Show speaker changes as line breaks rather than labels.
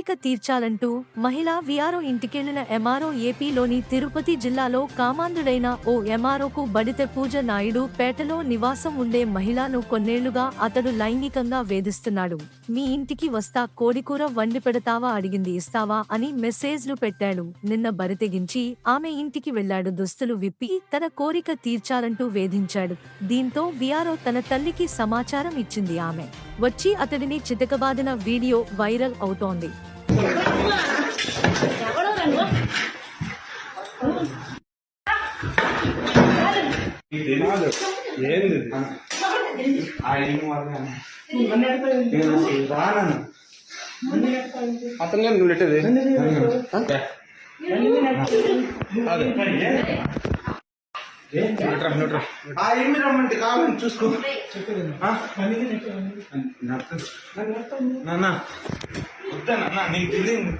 కోరిక తీర్చాలంటూ మహిళా VRO ఇంటికెళ్ళిన MRO ఏపీలోని తిరుపతి జిల్లాలో కామాంధుడైన ఓ ఎంఆర్ఓకు బడితె పూజ నాయుడు పేటలో నివాసం ఉండే మహిళను కొన్నేళ్ళుగా అతడు లైంగికంగా వేధిస్తున్నాడు. మీ ఇంటికి వస్తా కోడికూర వండి పెడతావా అడిగింది ఇస్తావా అని మెసేజ్లు పెట్టాడు. నిన్న బరితెగించి ఆమె ఇంటికి వెళ్ళాడు దుస్తులు విప్పి తన కోరిక తీర్చాలంటూ వేధించాడు. దీంతో విఆర్ఓ తన తల్లికి సమాచారం ఇచ్చింది ఆమె. వచ్చి అతడిని చితకబాదిన వీడియో వైరల్ అవుతోంది.
అతను నువ్వు నెట్టేది
ఆ ఏమి రమ్మంటే కావాలని చూసుకో. ఆ? నాన్న వద్దా నాన్న నీకు తెలియదు.